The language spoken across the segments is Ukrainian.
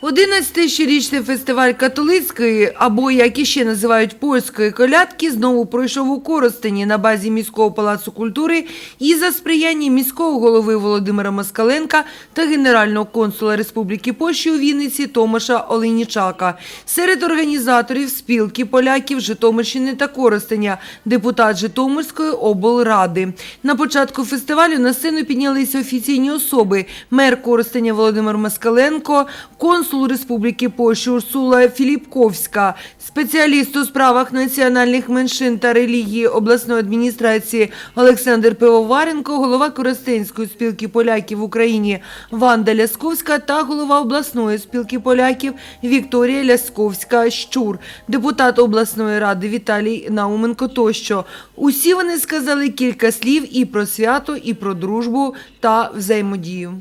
11 щорічний фестиваль католицької, або як іще називають польської колядки, знову пройшов у Коростені на базі міського палацу культури і за сприяння міського голови Володимира Москаленка та генерального консула Республіки Польщі у Вінниці Томаша Оленічака. Серед організаторів спілки поляків Житомирщини та Коростеня, депутат Житомирської облради. На початку фестивалю на сцену піднялися офіційні особи: мер Коростеня Володимир Москаленко, консул Республіки Польща Урсула Філіпковська, спеціаліст у справах національних меншин та релігії обласної адміністрації Олександр Пивоваренко, голова Коростенської спілки поляків в Україні Ванда Лясковська та голова обласної спілки поляків Вікторія Лясковська Щур, депутат обласної ради Віталій Науменко тощо. Усі вони сказали кілька слів і про свято, і про дружбу та взаємодію.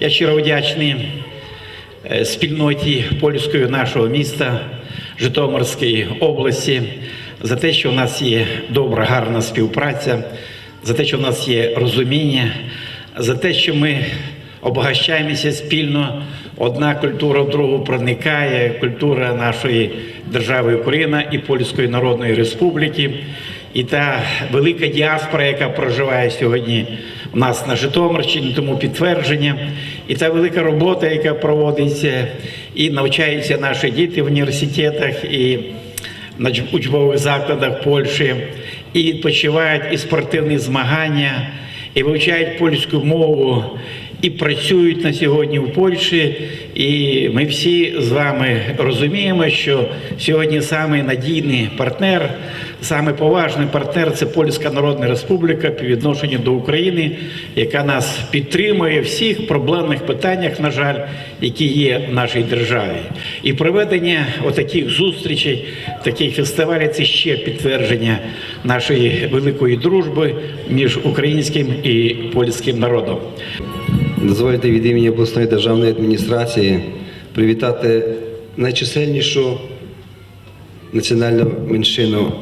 Я щиро вдячний спільноті польської нашого міста Житомирської області за те, що у нас є добра, гарна співпраця, за те, що у нас є розуміння, за те, що ми обогащаємося спільно. Одна культура в другу проникає, культура нашої держави Україна і Польської Народної Республіки. І та велика діаспора, яка проживає сьогодні у нас на Житомирщині, тому підтвердження, і та велика робота, яка проводиться, і навчаються наші діти в університетах і на учбових закладах Польщі, і відпочивають і спортивні змагання, і вивчають польську мову, і працюють на сьогодні в Польщі. І ми всі з вами розуміємо, що сьогодні самий надійний партнер, саме поважний партнер це Польська Народна Республіка по відношенню до України, яка нас підтримує в всіх проблемних питаннях, на жаль, які є в нашій державі. І проведення отаких зустрічей, таких фестивалів це ще підтвердження нашої великої дружби між українським і польським народом. Дозвольте від імені обласної державної адміністрації привітати найчисельнішу національну меншину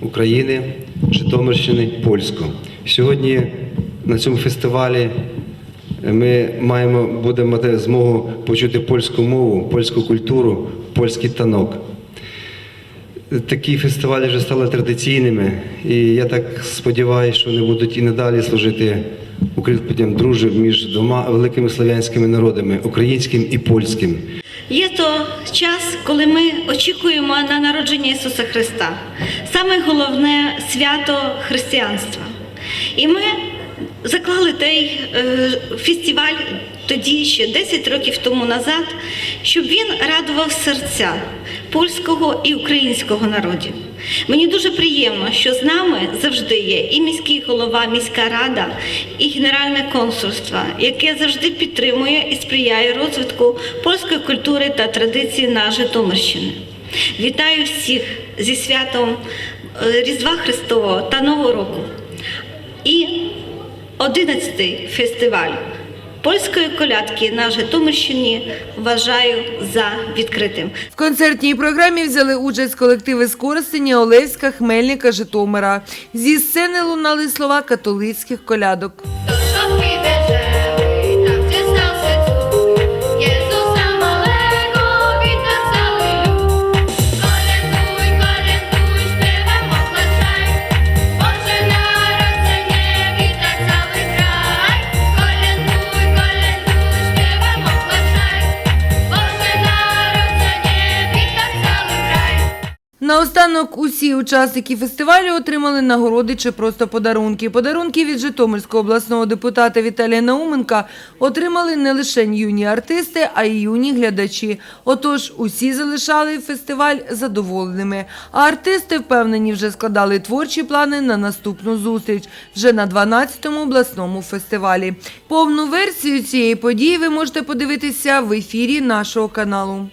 України, Житомирщини, польську. Сьогодні на цьому фестивалі ми маємо, будемо мати змогу почути польську мову, польську культуру, польський танок. Такі фестивалі вже стали традиційними, і я так сподіваюся, що вони будуть і надалі служити укріпленням дружби між двома великими слов'янськими народами українським і польським. Є то час, коли ми очікуємо на народження Ісуса Христа, саме головне свято християнства. І ми заклали той е, фестиваль тоді ще 10 років тому назад, щоб він радував серця польського і українського народів. Мені дуже приємно, що з нами завжди є і міський голова, міська рада, і генеральне консульство, яке завжди підтримує і сприяє розвитку польської культури та традицій на Житомирщині. Вітаю всіх зі святом е, Різдва Христового та Нового року. І 11-й фестиваль польської колядки на Житомирщині вважаю за відкритим. В концертній програмі взяли участь колективи з Коростеня, Олевська, Хмельника, Житомира. Зі сцени лунали слова католицьких колядок. Наостанок усі учасники фестивалю отримали нагороди чи просто подарунки. Подарунки від Житомирського обласного депутата Віталія Науменка отримали не лише юні артисти, а й юні глядачі. Отож, усі залишали фестиваль задоволеними. А артисти впевнені вже складали творчі плани на наступну зустріч вже на 12-му обласному фестивалі. Повну версію цієї події ви можете подивитися в ефірі нашого каналу.